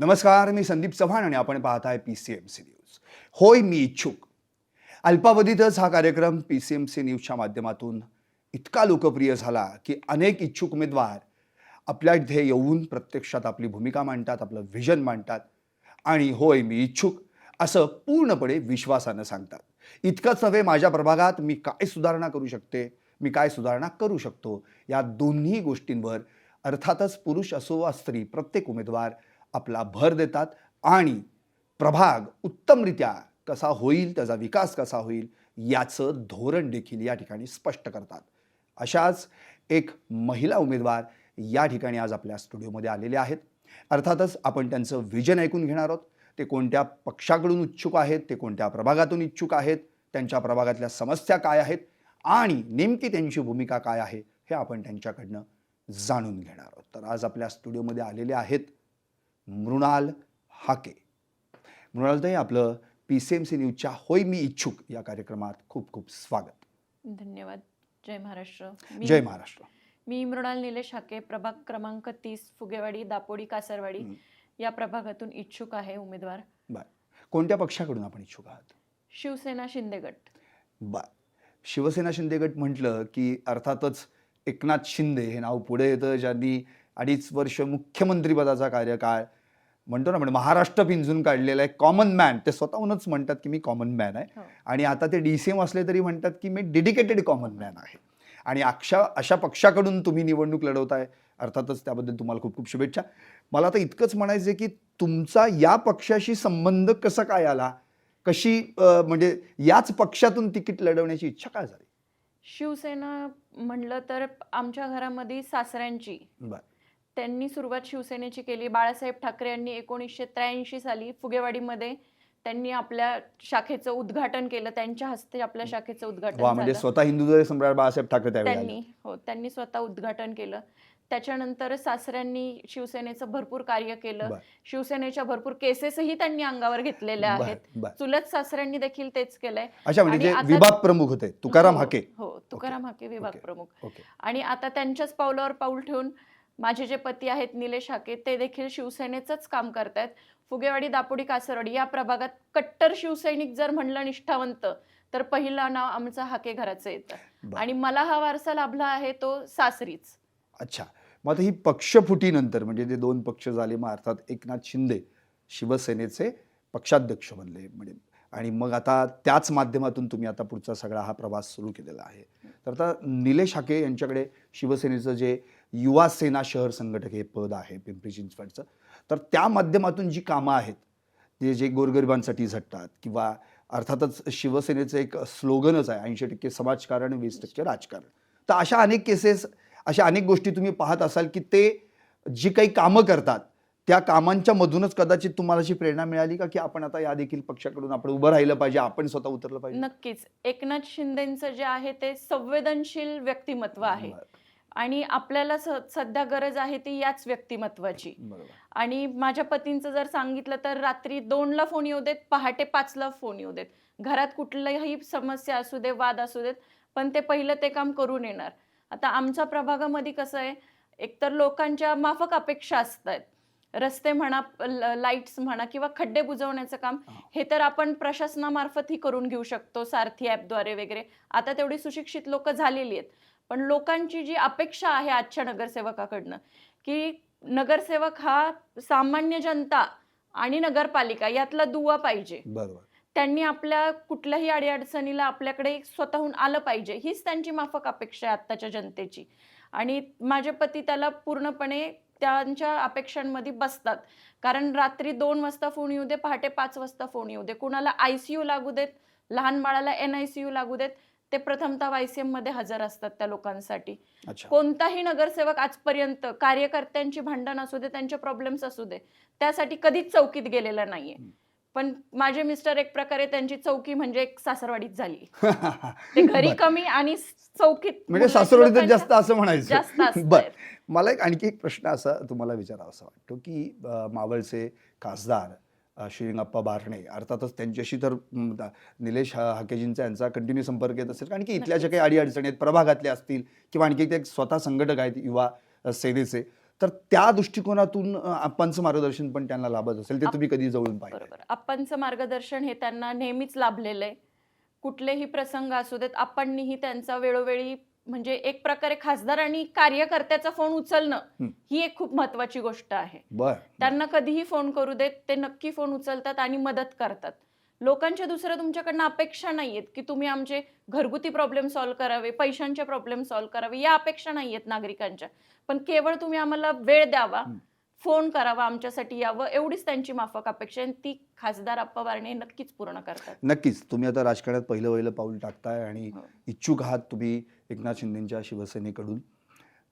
नमस्कार मी संदीप चव्हाण आणि आपण पाहत आहे P C M C news होय मी इच्छुक. अल्पावधीतच हा कार्यक्रम पी सी एम सी न्यूजच्या माध्यमातून इतका लोकप्रिय झाला की अनेक इच्छुक उमेदवार आपल्या इथे येऊन प्रत्यक्षात आपली भूमिका मांडतात आपलं व्हिजन मांडतात आणि होय मी इच्छुक असं पूर्णपणे विश्वासानं सांगतात. इतकंच नव्हे माझ्या प्रभागात मी काय सुधारणा करू शकते मी काय सुधारणा करू शकतो या दोन्ही गोष्टींवर अर्थातच पुरुष असो वा स्त्री प्रत्येक उमेदवार आपला भर देतात आणि प्रभाग उत्तमरित्या कसा होईल त्याचा विकास कसा होईल याचं धोरण देखील या ठिकाणी स्पष्ट करतात. अशाच एक महिला उमेदवार या ठिकाणी आज आपल्या स्टुडिओमध्ये आलेले आहेत. अर्थातच आपण त्यांचं विजन ऐकून घेणार आहोत. ते कोणत्या पक्षाकडून इच्छुक आहेत ते कोणत्या प्रभागातून इच्छुक आहेत त्यांच्या प्रभागातल्या समस्या काय आहेत आणि नेमकी त्यांची भूमिका काय आहे हे आपण त्यांच्याकडनं जाणून घेणार आहोत. तर आज आपल्या स्टुडिओमध्ये आलेले आहेत मृणाल हाके. मृणालताई आपलं पी सी एम सी न्यूजच्या होय मी इच्छुक या कार्यक्रमात खूप खूप स्वागत. धन्यवाद. जय महाराष्ट्र. मी जय महाराष्ट्र. मी मृणाल निलेश हाके प्रभाग क्रमांक तीस फुगेवाडी दापोडी कासरवाडी हं. या प्रभागातून इच्छुक आहे उमेदवार. कोणत्या पक्षाकडून आपण इच्छुक आहात? शिवसेना शिंदेगट बर शिवसेना शिंदे गट म्हटलं की अर्थातच एकनाथ शिंदे हे नाव पुढे येतं ज्यांनी अडीच वर्ष मुख्यमंत्रीपदाचा कार्यकाळ म्हणतो ना म्हणजे महाराष्ट्र पिंजून काढलेला आहे. कॉमन मॅन ते स्वतःहूनच म्हणतात की मी कॉमन मॅन आहे. हो. आणि आता ते डी सी एम असले तरी म्हणतात की मी डेडिकेटेड कॉमन मॅन आहे. आणि अक्षा अशा पक्षाकडून तुम्ही निवडणूक लढवताय अर्थातच त्याबद्दल तुम्हाला खूप खूप शुभेच्छा. मला आता इतकंच म्हणायचं की तुमचा या पक्षाशी संबंध कसा काय आला? कशी म्हणजे याच पक्षातून तिकीट लढवण्याची इच्छा काय झाली? शिवसेना म्हणलं तर आमच्या घरामध्ये सासऱ्यांची. बर. त्यांनी सुरुवात शिवसेनेची केली. बाळासाहेब ठाकरे यांनी एकोणीसशे त्र्याऐंशी साली फुगेवाडीमध्ये त्यांनी आपल्या शाखेचं उद्घाटन केलं. त्यांच्या हस्ते आपल्या शाखेचं उद्घाटन म्हणजे स्वतः हिंदू सम्राट बाळासाहेब ठाकरे. त्यांनी हो त्यांनी स्वतः उद्घाटन केलं. त्याच्यानंतर सासऱ्यांनी शिवसेनेचं भरपूर कार्य केलं. शिवसेनेच्या भरपूर केसेसही त्यांनी अंगावर घेतलेल्या आहेत. चुलत सासऱ्यांनी देखील तेच केलंय. अच्छा म्हणजे विभाग प्रमुख होते तुकाराम हो, हाके. हो तुकाराम हाके विभाग. प्रमुख. आणि आता त्यांच्याच पावलावर पाऊल ठेवून माझे जे पती आहेत निलेश हाके ते देखील शिवसेनेचंच काम करतायत. फुगेवाडी दापोडी कासरवाडी या प्रभागात कट्टर शिवसैनिक जर म्हणलं निष्ठावंत तर पहिलं नाव आमचं हाके घराचं येतं. आणि मला हा वारसा लाभला आहे तो सासरीच. अच्छा. मग आता ही पक्षफुटीनंतर म्हणजे ते दोन पक्ष झाले मग अर्थात एकनाथ शिंदे शिवसेनेचे पक्षाध्यक्ष बनले म्हणजे आणि मग आता त्याच माध्यमातून तुम्ही आता पुढचा सगळा हा प्रवास सुरू केलेला आहे. तर आता निलेश हाके यांच्याकडे शिवसेनेचं जे युवा सेना शहर संघटक हे पद आहे पिंपरी चिंचवडचं. तर त्या माध्यमातून जी कामं आहेत ते जे गोरगरिबांसाठी झटतात किंवा अर्थातच शिवसेनेचं एक स्लोगनच आहे ऐंशी टक्के समाजकारण वीस टक्के राजकारण. तर अशा अनेक केसेस अशा अनेक गोष्टी तुम्ही पाहत असाल की ते जी काही कामं करतात त्या कामांच्या मधूनच कदाचित तुम्हाला अशी प्रेरणा मिळाली का की आपण आता या देखील पक्षाकडून आपण उभं राहिलं पाहिजे आपण स्वतः उतरलं पाहिजे? नक्कीच. एकनाथ शिंदेचं जे आहे ते संवेदनशील व्यक्तिमत्व आहे. आणि आपल्याला सध्या गरज आहे ती याच व्यक्तिमत्वाची. आणि माझ्या पतींचं जर सांगितलं तर रात्री दोनला फोन येऊ देत पहाटे पाचला फोन येऊ देत. घरात कुठल्याही समस्या असू दे वाद असू देत पण ते पहिलं ते काम करून येणार. आता आमच्या प्रभागामध्ये कसं आहे एकतर लोकांच्या माफक अपेक्षा असतात. रस्ते म्हणा लाईट्स म्हणा किंवा खड्डे बुजवण्याचं काम हा. हे तर आपण प्रशासनामार्फतही करून घेऊ शकतो सारथी ॲपद्वारे वगैरे. आता तेवढी सुशिक्षित लोक झालेली आहेत. पण लोकांची जी अपेक्षा आहे आजच्या नगरसेवकाकडनं की नगरसेवक हा सामान्य जनता आणि नगरपालिका यातला दुवा पाहिजे. बरोबर. त्यांनी आपल्या कुठल्याही अडीअडचणीला आपल्याकडे स्वतःहून आलं पाहिजे हीच त्यांची माफक अपेक्षा आहे आत्ताच्या जनतेची. आणि माझे पती त्याला पूर्णपणे त्यांच्या अपेक्षांमध्ये बसतात. कारण रात्री दोन वाजता फोन येऊ दे पहाटे पाच वाजता फोन येऊ दे. कुणाला आय सी यू लागू देत लहान बाळाला एन आय सी यू लागू देत ते प्रथमतः सी मध्ये हजर असतात त्या लोकांसाठी कोणताही नगरसेवक आजपर्यंत कार्यकर्त्यांची भांडण असू दे त्यांचे प्रॉब्लेम्स असू दे त्यासाठी कधीच चौकीत गेलेला नाहीये. पण माझे मिस्टर एक प्रकारे त्यांची चौकी म्हणजे एक सासरवाडीत झाली ते घरी. कमी आणि चौकीत म्हणजे लोकांच्या- जास्त असं म्हणायचं जास्त. बर मला एक आणखी एक प्रश्न असा तुम्हाला विचारावासा वाटतो की मावळचे खासदार श्रीरंगप्पा बारणे. अर्थातच त्यांच्याशी तर निलेश हाकेजींचा यांचा कंटिन्यू संपर्क येत असेल. कारण की इथल्या ज्या काही अडीअडचणी आहेत प्रभागातल्या असतील किंवा आणखी ते स्वतः संघटक आहेत युवा सेनेचे तर त्या दृष्टिकोनातून आप्पांचं मार्गदर्शन पण त्यांना लाभत असेल. ते तुम्ही कधी जवळून पाहिजे आप्पांचं मार्गदर्शन हे त्यांना नेहमीच लाभलेलं आहे. कुठलेही प्रसंग असू देत आपणही त्यांचा वेळोवेळी म्हणजे एक प्रकारे खासदार आणि कार्यकर्त्याचा फोन उचलणं हं. एक खूप महत्वाची गोष्ट आहे त्यांना कधीही फोन करू देत ते नक्की फोन उचलतात आणि मदत करतात लोकांच्या दुसऱ्या तुमच्याकडनं अपेक्षा नाहीयेत की तुम्ही आमचे घरगुती प्रॉब्लेम सॉल्व्ह करावे पैशांचे प्रॉब्लेम सॉल्व्ह करावे या अपेक्षा नाहीयेत नागरिकांच्या पण केवळ तुम्ही आम्हाला वेळ द्यावा. फोन करावा आमच्यासाठी यावं एवढीच त्यांची माफक अपेक्षा आहे आणि ती खासदार अप्पा बारणे नक्कीच पूर्ण करतात नक्कीच तुम्ही आता राजकारणात पहिलं पहिलं पाऊल टाकताय आणि हो. इच्छुक आहात तुम्ही एकनाथ शिंदेच्या शिवसेनेकडून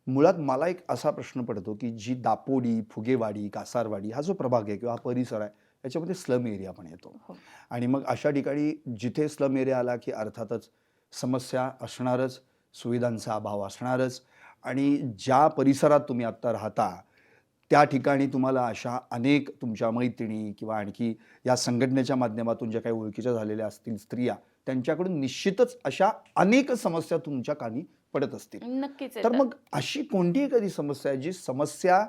मुळात मला एक असा प्रश्न पडतो की जी दापोडी फुगेवाडी कासारवाडी हा जो प्रभाग आहे किंवा हा परिसर आहे याच्यामध्ये स्लम एरिया पण येतो हो. आणि मग अशा ठिकाणी जिथे स्लम एरिया आला की अर्थातच समस्या असणारच सुविधांचा अभाव असणारच आणि ज्या परिसरात तुम्ही आत्ता राहता त्या ठिकाणी तुम्हाला अशा अनेक तुमच्या मैत्रिणी किंवा आणखी या संघटनेच्या माध्यमातून ज्या काही ओळखीच्या झालेल्या असतील स्त्रिया त्यांच्याकडून निश्चितच अशा अनेक समस्या तुमच्या कानी पडत असतील नक्कीच तर. मग अशी कोणती एखादी समस्या आहे जी समस्या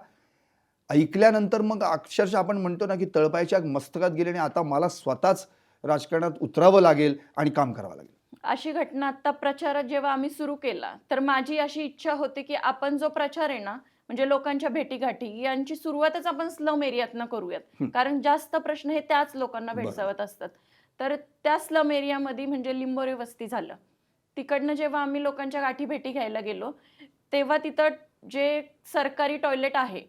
ऐकल्यानंतर मग अक्षरशः आपण म्हणतो ना की तळपायच्या मस्तकात गेले आणि आता मला स्वतःच राजकारणात उतरावं लागेल आणि काम करावं लागेल अशी घटना आता प्रचारात जेव्हा आम्ही सुरू केला तर माझी अशी इच्छा होती की आपण जो प्रचार आहे ना म्हणजे लोकांच्या भेटीगाठी यांची सुरुवातच आपण स्लम एरियातनं करूयात. कारण जास्त प्रश्न हे त्याच लोकांना. भेडसावत असतात तर त्या स्लम एरियामध्ये म्हणजे लिंबोरी वस्ती झालं तिकडनं जेव्हा आम्ही लोकांच्या गाठी भेटी घ्यायला गेलो तेव्हा तिथं जे सरकारी टॉयलेट आहे.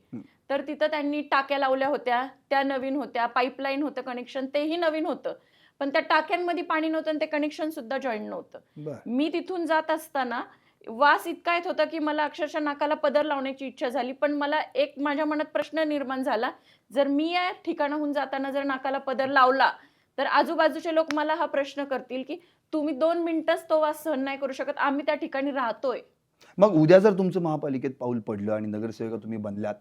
तर तिथं त्यांनी टाक्या लावल्या होत्या त्या नवीन होत्या पाईपलाईन होतं कनेक्शन तेही नवीन होतं पण त्या टाक्यांमध्ये पाणी नव्हतं आणि ते कनेक्शन सुद्धा जॉईंट नव्हतं मी तिथून जात असताना वास इतका येत होता की मला अक्षरशः नाकाला पदर लावण्याची इच्छा झाली. पण मला एक माझ्या मनात प्रश्न निर्माण झाला. जर मी या ठिकाणाहून जाताना जर नाकाला पदर लावला तर आजूबाजूचे लोक मला हा प्रश्न करतील की तुम्ही दोन मिनिटच तो वास सहन नाही करू शकत. आम्ही त्या ठिकाणी राहतोय. मग उद्या जर तुमचं महापालिकेत पाऊल पडलं आणि नगरसेविका तुम्ही बनल्यात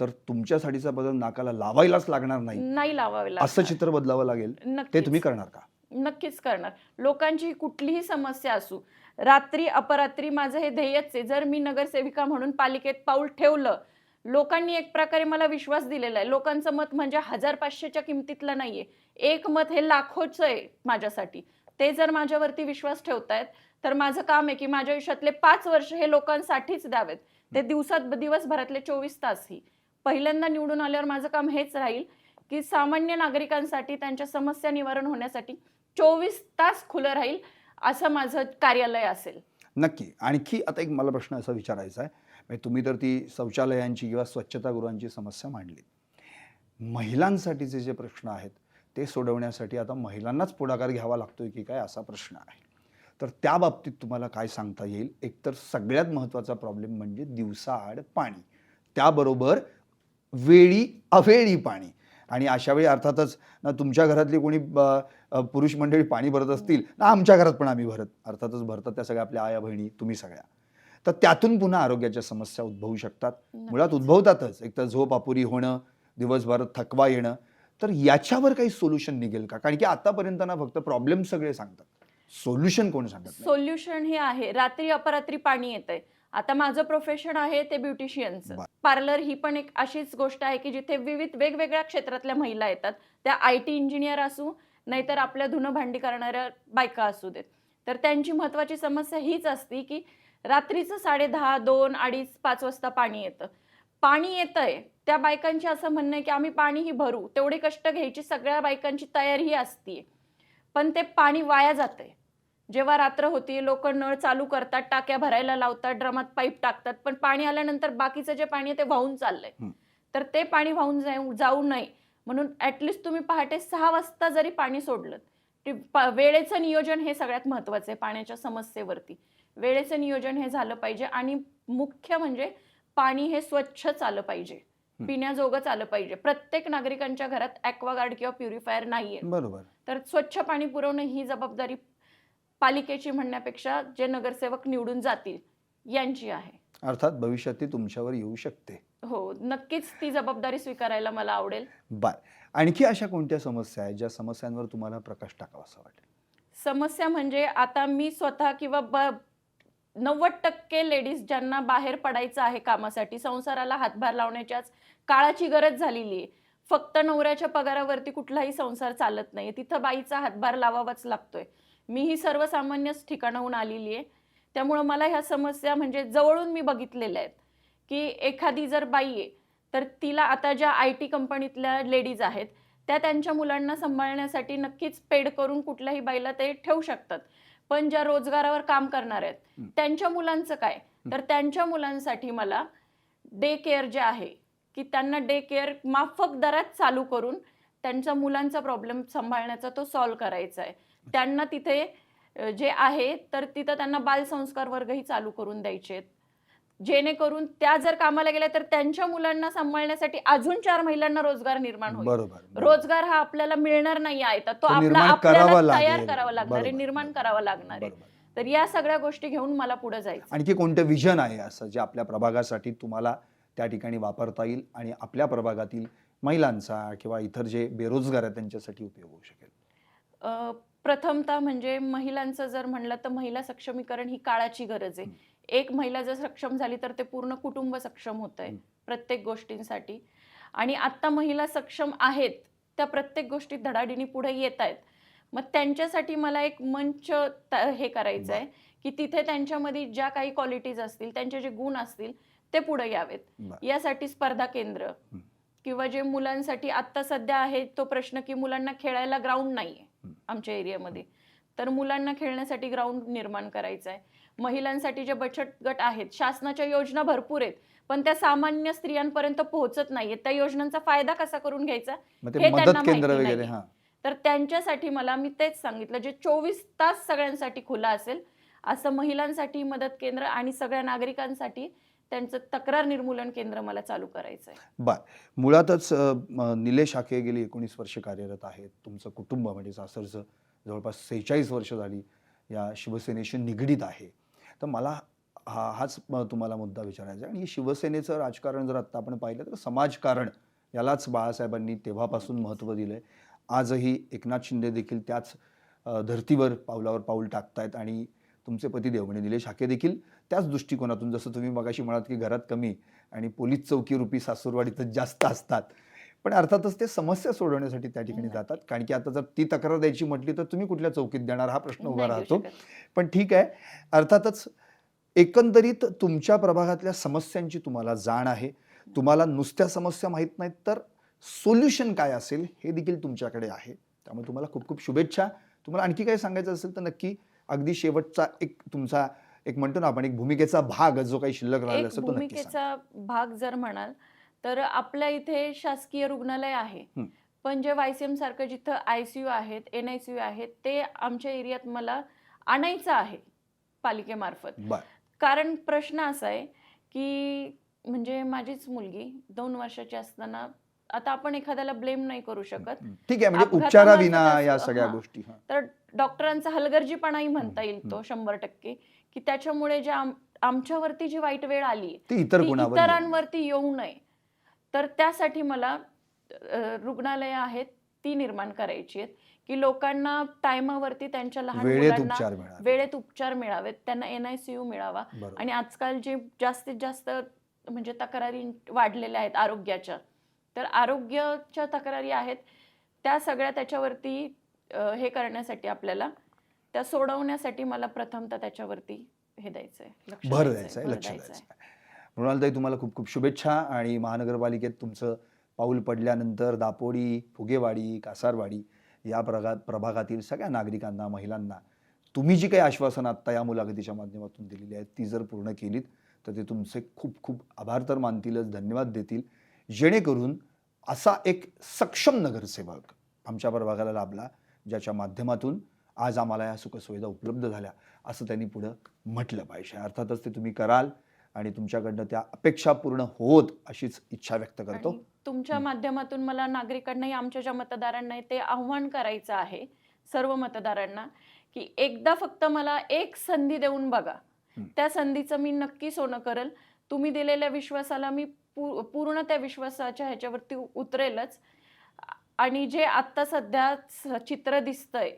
तर तुमच्यासाठीचा बदल नाकाला लावायलाच लागणार नाही. नाही लावावे असं. चित्र बदलावं लागेल? ते नक्कीच. तुम्ही करणार का? नक्कीच करणार. लोकांची कुठलीही समस्या असू रात्री अपरात्री माझं हे ध्येयच आहे. जर मी नगरसेविका म्हणून पालिकेत पाऊल ठेवलं लोकांनी एक प्रकारे मला विश्वास दिलेला आहे. लोकांचं मत म्हणजे हजार पाचशेच्या किमतीतलं नाहीये. एक मत हे लाखोचं आहे माझ्यासाठी. ते जर माझ्यावरती विश्वास ठेवतायत तर माझं काम आहे की माझ्या आयुष्यातले पाच वर्ष हे लोकांसाठीच द्यावेत. ते दिवसात दिवसभरातले चोवीस तासही पहिल्यांदा निवडून आल्यावर माझं काम हेच राहील की सामान्य नागरिकांसाठी त्यांच्या समस्या निवारण होण्यासाठी चोवीस तास खुलं राहील. असं माझं कार्यालय असेल. नक्की. आणखी आता एक मला प्रश्न असा विचारायचा आहे. म्हणजे तुम्ही तर ती शौचालयांची किंवा स्वच्छतागृहांची समस्या मांडली. महिलांसाठीचे जे प्रश्न आहेत ते सोडवण्यासाठी आता महिलांनाच पुढाकार घ्यावा लागतोय की काय असा प्रश्न आहे. तर त्या बाबतीत तुम्हाला काय सांगता येईल? एकतर सगळ्यात महत्त्वाचा प्रॉब्लेम म्हणजे दिवसाआड पाणी. त्याबरोबर वेळी अवेळी पाणी. आणि अशा वेळी अर्थातच ना तुमच्या घरातली कोणी पुरुष मंडळी पाणी भरत असतील ना आमच्या घरात पण आम्ही भरत अर्थातच भरतात त्या सगळ्या आपल्या आया बहिणी तुम्ही सगळ्या. तर त्यातून पुन्हा आरोग्याच्या समस्या उद्भवू शकतात. मुळात उद्भवतातच. एक तर झोप अपुरी होणं दिवसभर थकवा येणं. तर याच्यावर काही सोल्युशन निघेल का? कारण की आतापर्यंत ना फक्त प्रॉब्लेम सगळे सांगतात. सोल्युशन कोण सांगत नाही? सोल्युशन हे आहे. रात्री अपरात्री पाणी येतंय. आता माझं प्रोफेशन आहे ते ब्युटिशियनचं. पार्लर ही पण एक अशीच गोष्ट आहे की जिथे विविध वेगवेगळ्या क्षेत्रातल्या महिला येतात. त्या आय टी इंजिनियर असू नाहीतर आपल्या धुणं भांडी करणाऱ्या बायका असू देत. तर त्यांची महत्वाची समस्या हीच असती की रात्रीचं साडे दहा दोन अडीच पाच वाजता पाणी येतं. पाणी येतंय त्या बायकांची असं म्हणणं आहे की आम्ही पाणीही भरू. तेवढे कष्ट घ्यायची सगळ्या बायकांची तयारीही असतीये. पण ते पाणी वाया जातंय. जेव्हा रात्र होती लोक नळ चालू करतात टाक्या भरायला लावतात ड्रमात पाईप टाकतात पण पाणी आल्यानंतर बाकीचं जे पाणी आहे ते वाहून चाललंय. तर ते पाणी वाहून जाऊ जाऊ नये. म्हणून ऍटलिस्ट तुम्ही पहाटे सहा वाजता जरी पाणी सोडलं वेळेचं नियोजन हे सगळ्यात महत्वाचं आहे पाण्याच्या समस्येवरती. वेळेचं नियोजन हे झालं पाहिजे आणि मुख्य म्हणजे पाणी हे स्वच्छ आलं पाहिजे. पिण्याजोगंच आलं पाहिजे. प्रत्येक नागरिकांच्या घरात ॲक्वागार्ड किंवा प्युरिफायर नाहीये. बरोबर. तर स्वच्छ पाणी पुरवणं ही जबाबदारी पालिकेची म्हणण्यापेक्षा जे नगरसेवक निवडून जातील यांची आहे. अर्थात भविष्यात ती तुमच्यावर येऊ शकते. हो नक्कीच ती जबाबदारी स्वीकारायला मला आवडेल. बाय. आणखी अशा कोणत्या समस्या आहेत ज्या समस्यांवर तुम्हाला प्रकाश टाकावा असं वाटेल समस्या म्हणजे आता मी स्वतः किंवा ब नव्वद टक्के लेडीज ज्यांना बाहेर पडायचं आहे कामासाठी संसाराला हातभार लावण्याच्याच काळाची गरज झालेली आहे. फक्त नवऱ्याच्या पगारावरती कुठलाही संसार चालत नाही तिथं बाईचा हातभार लावावाच लागतोय. मी ही सर्वसामान्यच ठिकाणाहून आलेली आहे. त्यामुळं मला ह्या समस्या म्हणजे जवळून मी बघितलेल्या आहेत. की एखादी जर बाई आहे तर तिला आता ज्या आय टी कंपनीतल्या लेडीज आहेत त्या त्यांच्या मुलांना सांभाळण्यासाठी नक्कीच पेड करून कुठल्याही बाईला ते ठेवू शकतात. पण ज्या रोजगारावर काम करणार आहेत. त्यांच्या मुलांचं काय? तर त्यांच्या मुलांसाठी मला डे केअर जे आहे की त्यांना डे केअर माफक दरात चालू करून त्यांच्या मुलांचा प्रॉब्लेम सांभाळण्याचा तो सॉल्व्ह करायचा आहे. त्यांना तिथे जे आहे तर तिथं त्यांना बालसंस्कार वर्गही चालू करून द्यायचे जेणेकरून त्या जर कामाला गेल्या तर त्यांच्या मुलांना सांभाळण्यासाठी अजून चार महिलांना रोजगार निर्माण होईल. रोजगार हा आपल्याला मिळणार नाही आहे तर तो आपला आपल्याला तयार. करावा लागणार आहे. निर्माण करावा लागणार आहे. तर या सगळ्या गोष्टी घेऊन मला पुढे जायचं आणखी कोणतं विजन आहे असं जे आपल्या प्रभागासाठी तुम्हाला त्या ठिकाणी वापरता येईल आणि आपल्या प्रभागातील महिलांचा किंवा इतर जे बेरोजगार आहेत त्यांच्यासाठी उपयोग होऊ शकेल प्रथमतः म्हणजे महिलांचं जर म्हणलं तर महिला सक्षमीकरण ही काळाची गरज आहे एक महिला जर सक्षम झाली तर ते पूर्ण कुटुंब सक्षम होत आहे. प्रत्येक गोष्टींसाठी आणि आत्ता महिला सक्षम आहेत त्या प्रत्येक गोष्टीत धडाडीने पुढे येत आहेत मग त्यांच्यासाठी मला एक मंच हे करायचं आहे की तिथे त्यांच्यामध्ये ज्या काही क्वालिटीज असतील त्यांचे जे गुण असतील ते पुढे यावेत. यासाठी स्पर्धा केंद्र. किंवा जे मुलांसाठी आत्ता सध्या आहे तो प्रश्न की मुलांना खेळायला ग्राउंड नाहीये. आमच्या एरियामध्ये. तर मुलांना खेळण्यासाठी ग्राउंड निर्माण करायचं आहे. महिलांसाठी जे बचत गट आहेत शासनाच्या योजना भरपूर आहेत पण त्या सामान्य स्त्रियांपर्यंत पोहोचत नाहीयेत. त्या योजनांचा फायदा कसा करून घ्यायचा? हे त्यांना माहिती वगैरे नाहीये. हा. तर त्यांच्यासाठी मला मी तेच सांगितलं जे चोवीस तास सगळ्यांसाठी खुला असेल असं महिलांसाठी मदत केंद्र आणि सगळ्या नागरिकांसाठी त्यांचं तक्रार निर्मूलन केंद्र मला चालू करायचं आहे बर. मुळातच निलेश आखे गेली एकोणीस वर्ष कार्यरत आहेत. तुमचं कुटुंब म्हणजे सासरचं जवळपास सेहेचाळीस वर्ष झाली या शिवसेनेशी निगडीत आहे. तर मला हा हाच म, तुम्हाला मुद्दा विचारायचा आहे. आणि शिवसेनेचं राजकारण जर आत्ता आपण पाहिलं तर समाजकारण यालाच बाळासाहेबांनी तेव्हापासून महत्त्व दिलं आहे आजही एकनाथ शिंदे देखील त्याच धर्तीवर पावलावर पाऊल टाकतायत आणि तुमचे पतिदेव म्हणजे निलेश हाके देखील त्याच दृष्टिकोनातून जसं तुम्ही मगाशी म्हणाल की घरात कमी आणि पोलीस चौकी रुपी सासूरवाडीतच जास्त असतात. पण अर्थातच ते समस्या सोडवण्यासाठी त्या ठिकाणी. जातात. कारण की आता जर ती तक्रार द्यायची म्हटली तर तुम्ही कुठल्या चौकीत देणार हा प्रश्न उभा राहतो. पण ठीक आहे. अर्थातच एकंदरीत तुमच्या प्रभागातल्या समस्यांची तुम्हाला जाण आहे. तुम्हाला नुसत्या समस्या माहीत नाहीत तर सोल्युशन काय असेल हे देखील तुमच्याकडे आहे. त्यामुळे तुम्हाला खूप खूप शुभेच्छा. तुम्हाला आणखी काही सांगायचं असेल तर नक्की अगदी शेवटचा एक तुमचा एक म्हणतो ना आपण एक भूमिकेचा भाग जो काही शिल्लक राहिला एक असेल तो नक्की सांगा. भूमिकेचा भाग जर म्हणाल तर आपल्या इथे शासकीय रुग्णालय आहे हं. पण जे वायसीएम सारखं जिथं आयसीयू आहेत एन आहेत ते आमच्या एरियात मला आणायचं आहे पालिकेमार्फत बर कारण प्रश्न असा आहे की म्हणजे माझीच मुलगी दोन वर्षाची असताना आता आपण एखाद्याला ब्लेम नाही करू शकत ठीक आहे म्हणजे उपचाराविना या सगळ्या हां. गोष्टी हां. तर डॉक्टरांचा हलगर्जीपणाही म्हणता येईल तो. शंभर टक्के की त्याच्यामुळे जे आम- आमच्यावरती जी वाईट वेळ आली ती इतर. इतरांवरती येऊ नये तर त्यासाठी मला रुग्णालय आहेत ती निर्माण करायची आहेत की लोकांना टायमावरती त्यांच्या लहान मुलांना वेळेत उपचार मिळावेत त्यांना एन आय सी यू मिळावा. आणि आजकाल जे जास्तीत जास्त म्हणजे तक्रारी वाढलेल्या आहेत आरोग्याच्या तर आरोग्याच्या तक्रारी आहेत त्या सगळ्या त्याच्यावरती हे करण्यासाठी आपल्याला त्या सोडवण्यासाठी मला प्रथमतः त्याच्यावरती हे द्यायचंय लक्ष भर द्यायचं आहे लक्ष. द्यायचं आहे मृणालताई तुम्हाला खूप खूप शुभेच्छा आणि महानगरपालिकेत तुमचं पाऊल पडल्यानंतर दापोडी फुगेवाडी कासारवाडी या प्रभागात प्रभागातील सगळ्या नागरिकांना महिलांना तुम्ही जी काही आश्वासनं आत्ता या मुलाखतीच्या माध्यमातून दिलेली आहेत ती जर पूर्ण केलीत तर ते तुमचे खूप खूप आभार तर मानतीलच धन्यवाद देतील. जेणेकरून असा एक सक्षम नगरसेवक आमच्या प्रभागाला लाभला. ज्याच्या माध्यमातून आज आम्हाला या सुखसुविधा उपलब्ध झाल्या असं त्यांनी पुढं म्हटलं पाहिजे. अर्थातच ते तुम्ही कराल आणि तुमच्याकडनं त्या अपेक्षा पूर्ण होत अशीच इच्छा व्यक्त करतो. तुमच्या. माध्यमातून मला नागरिकांनाही आमच्या ज्या मतदारांना ते आव्हान करायचं आहे सर्व मतदारांना की एकदा फक्त मला एक संधी देऊन बघा. त्या संधीचं मी नक्की सोनं करेल. तुम्ही दिलेल्या विश्वासाला मी पूर्ण त्या विश्वासाच्या ह्याच्यावरती उतरेलच. आणि जे आत्ता सध्या चित्र दिसतंय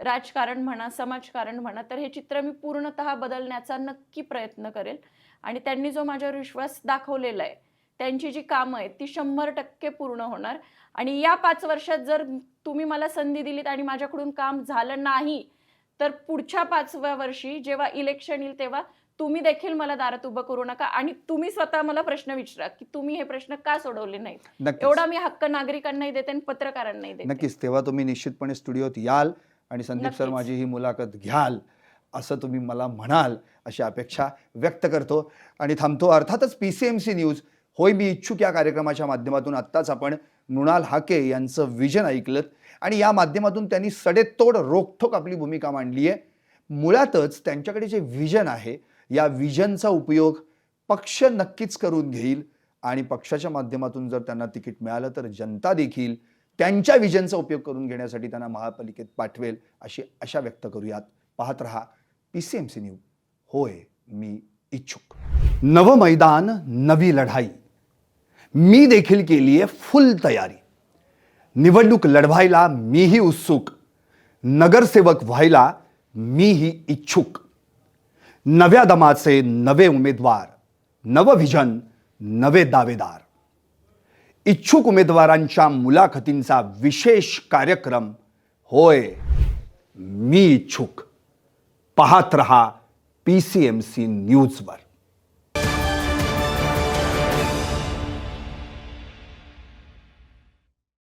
राजकारण म्हणा समाजकारण म्हणा तर हे चित्र मी पूर्णतः बदलण्याचा नक्की प्रयत्न करेल. आणि त्यांनी जो माझ्यावर विश्वास दाखवलेला आहे त्यांची जी कामं आहेत ती शंभर टक्के पूर्ण होणार. आणि या पाच वर्षात जर तुम्ही मला संधी दिलीत आणि माझ्याकडून काम झालं नाही तर पुढच्या पाचव्या वर्षी जेव्हा इलेक्शन येईल तेव्हा तुम्ही देखील मला दारात उभं करू नका आणि तुम्ही स्वतः मला प्रश्न विचारा की तुम्ही हे प्रश्न का सोडवले नाहीत? एवढा मी हक्क नागरिकांनाही देते आणि पत्रकारांनाही देते. नक्कीच. तेव्हा तुम्ही निश्चितपणे स्टुडिओत याल आणि संदीप सर. माझी ही मुलाखत घ्याल असं तुम्ही मला म्हणाल अशी अपेक्षा व्यक्त करतो. आणि थांबतो. अर्थातच P C M C news होय मी इच्छुक या कार्यक्रमाच्या माध्यमातून आत्ताच आपण मृणाल हाके यांचं विजन ऐकलं आणि या माध्यमातून त्यांनी सडेतोड रोखठोक आपली भूमिका मांडली आहे मुळातच त्यांच्याकडे जे विजन आहे या विजनचा उपयोग पक्ष नक्कीच करून घेईल. आणि पक्षाच्या माध्यमातून जर त्यांना तिकीट मिळालं तर जनता देखील त्यांच्या विजनचा उपयोग करून घेण्यासाठी त्यांना महापालिकेत पाठवेल अशी आशा व्यक्त करूयात. पाहत रहा P C M C news होय मी इच्छुक. नव मैदान नवी लढाई. मी देखील केली आहे फुल तयारी. निवडणूक लढवायला मीही उत्सुक. नगरसेवक व्हायला मीही इच्छुक. नव्या दमाचे नवे उमेदवार नवविजन नवे दावेदार. इच्छुक उमेदवारांच्या मुलाखतींचा विशेष कार्यक्रम होय मी इच्छुक. पाहत रहा पी सी एम सी न्यूजवर